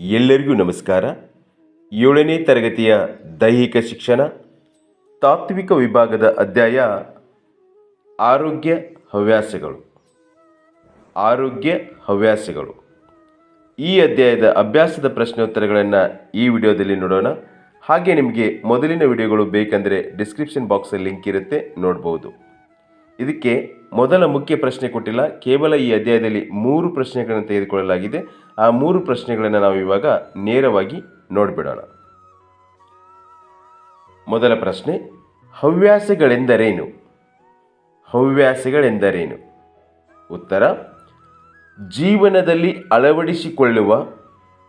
ಎಲ್ಲರಿಗೂ ನಮಸ್ಕಾರ. ಏಳನೇ ತರಗತಿಯ ದೈಹಿಕ ಶಿಕ್ಷಣ, ತಾತ್ವಿಕ ವಿಭಾಗದ ಅಧ್ಯಾಯ, ಆರೋಗ್ಯ ಹವ್ಯಾಸಗಳು. ಆರೋಗ್ಯ ಹವ್ಯಾಸಗಳು. ಈ ಅಧ್ಯಾಯದ ಅಭ್ಯಾಸದ ಪ್ರಶ್ನೋತ್ತರಗಳನ್ನು ಈ ವಿಡಿಯೋದಲ್ಲಿ ನೋಡೋಣ. ಹಾಗೆ ನಿಮಗೆ ಮೊದಲಿನ ವಿಡಿಯೋಗಳು ಬೇಕೆಂದರೆ ಡಿಸ್ಕ್ರಿಪ್ಷನ್ ಬಾಕ್ಸಲ್ಲಿ ಲಿಂಕ್ ಇರುತ್ತೆ, ನೋಡ್ಬೋದು. ಇದಕ್ಕೆ ಮೊದಲ ಮುಖ್ಯ ಪ್ರಶ್ನೆ ಕೊಟ್ಟಿಲ್ಲ. ಕೇವಲ ಈ ಅಧ್ಯಾಯದಲ್ಲಿ ಮೂರು ಪ್ರಶ್ನೆಗಳನ್ನು ತೆಗೆದುಕೊಳ್ಳಲಾಗಿದೆ. ಆ ಮೂರು ಪ್ರಶ್ನೆಗಳನ್ನು ನಾವು ಇವಾಗ ನೇರವಾಗಿ ನೋಡಿಬಿಡೋಣ. ಮೊದಲ ಪ್ರಶ್ನೆ, ಹವ್ಯಾಸಗಳೆಂದರೇನು? ಹವ್ಯಾಸಗಳೆಂದರೇನು? ಉತ್ತರ, ಜೀವನದಲ್ಲಿ ಅಳವಡಿಸಿಕೊಳ್ಳುವ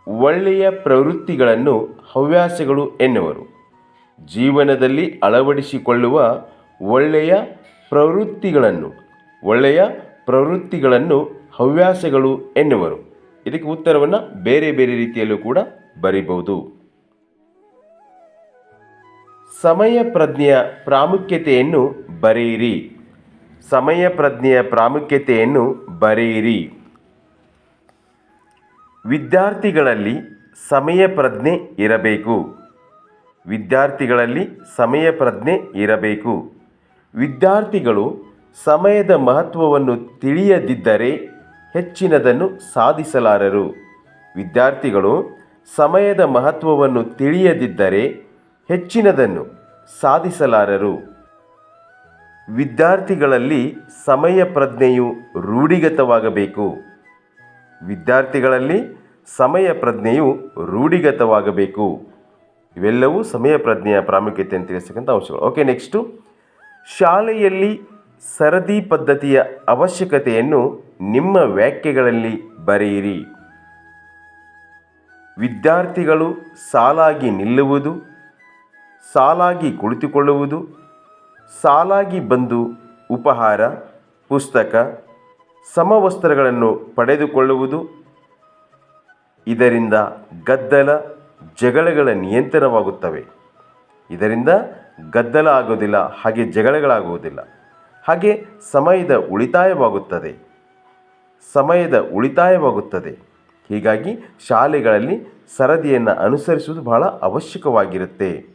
ಒಳ್ಳೆಯ ಪ್ರವೃತ್ತಿಗಳನ್ನು ಹವ್ಯಾಸಗಳು ಎನ್ನುವರು. ಜೀವನದಲ್ಲಿ ಅಳವಡಿಸಿಕೊಳ್ಳುವ ಒಳ್ಳೆಯ ಪ್ರವೃತ್ತಿಗಳನ್ನು, ಒಳ್ಳೆಯ ಪ್ರವೃತ್ತಿಗಳನ್ನು ಹವ್ಯಾಸಗಳು ಎನ್ನುವರು. ಇದಕ್ಕೆ ಉತ್ತರವನ್ನು ಬೇರೆ ಬೇರೆ ರೀತಿಯಲ್ಲೂ ಕೂಡ ಬರೀಬಹುದು. ಸಮಯ ಪ್ರಜ್ಞೆಯ ಪ್ರಾಮುಖ್ಯತೆಯನ್ನು ಬರೆಯಿರಿ. ಸಮಯ ಪ್ರಜ್ಞೆಯ ಪ್ರಾಮುಖ್ಯತೆಯನ್ನು ಬರೆಯಿರಿ. ವಿದ್ಯಾರ್ಥಿಗಳಲ್ಲಿ ಸಮಯ ಪ್ರಜ್ಞೆ ಇರಬೇಕು. ವಿದ್ಯಾರ್ಥಿಗಳಲ್ಲಿ ಸಮಯ ಪ್ರಜ್ಞೆ ಇರಬೇಕು. ವಿದ್ಯಾರ್ಥಿಗಳು ಸಮಯದ ಮಹತ್ವವನ್ನು ತಿಳಿಯದಿದ್ದರೆ ಹೆಚ್ಚಿನದನ್ನು ಸಾಧಿಸಲಾರರು. ವಿದ್ಯಾರ್ಥಿಗಳು ಸಮಯದ ಮಹತ್ವವನ್ನು ತಿಳಿಯದಿದ್ದರೆ ಹೆಚ್ಚಿನದನ್ನು ಸಾಧಿಸಲಾರರು. ವಿದ್ಯಾರ್ಥಿಗಳಲ್ಲಿ ಸಮಯ ಪ್ರಜ್ಞೆಯು ರೂಢಿಗತವಾಗಬೇಕು. ವಿದ್ಯಾರ್ಥಿಗಳಲ್ಲಿ ಸಮಯ ಪ್ರಜ್ಞೆಯು ರೂಢಿಗತವಾಗಬೇಕು. ಇವೆಲ್ಲವೂ ಸಮಯ ಪ್ರಜ್ಞೆಯ ಪ್ರಾಮುಖ್ಯತೆಯನ್ನು ತಿಳಿಸ್ತಕ್ಕಂಥ ಅಂಶಗಳು. ಓಕೆ ನೆಕ್ಸ್ಟು ಶಾಲೆಯಲ್ಲಿ ಸರದಿ ಪದ್ಧತಿಯ ಅವಶ್ಯಕತೆಯನ್ನು ನಿಮ್ಮ ವ್ಯಾಖ್ಯೆಗಳಲ್ಲಿ ಬರೆಯಿರಿ. ವಿದ್ಯಾರ್ಥಿಗಳು ಸಾಲಾಗಿ ನಿಲ್ಲುವುದು, ಸಾಲಾಗಿ ಕುಳಿತುಕೊಳ್ಳುವುದು, ಸಾಲಾಗಿ ಬಂದು ಉಪಹಾರ, ಪುಸ್ತಕ, ಸಮವಸ್ತ್ರಗಳನ್ನು ಪಡೆದುಕೊಳ್ಳುವುದು, ಇದರಿಂದ ಗದ್ದಲ, ಜಗಳಗಳ ನಿಯಂತ್ರಣವಾಗುತ್ತವೆ. ಇದರಿಂದ ಗದ್ದಲ ಆಗೋದಿಲ್ಲ ಹಾಗೆ ಜಗಳಗಳಾಗುವುದಿಲ್ಲ. ಹಾಗೆ ಸಮಯದ ಉಳಿತಾಯವಾಗುತ್ತದೆ. ಸಮಯದ ಉಳಿತಾಯವಾಗುತ್ತದೆ. ಹೀಗಾಗಿ ಶಾಲೆಗಳಲ್ಲಿ ಸರದಿಯನ್ನು ಅನುಸರಿಸುವುದು ಬಹಳ ಅವಶ್ಯಕವಾಗಿರುತ್ತೆ.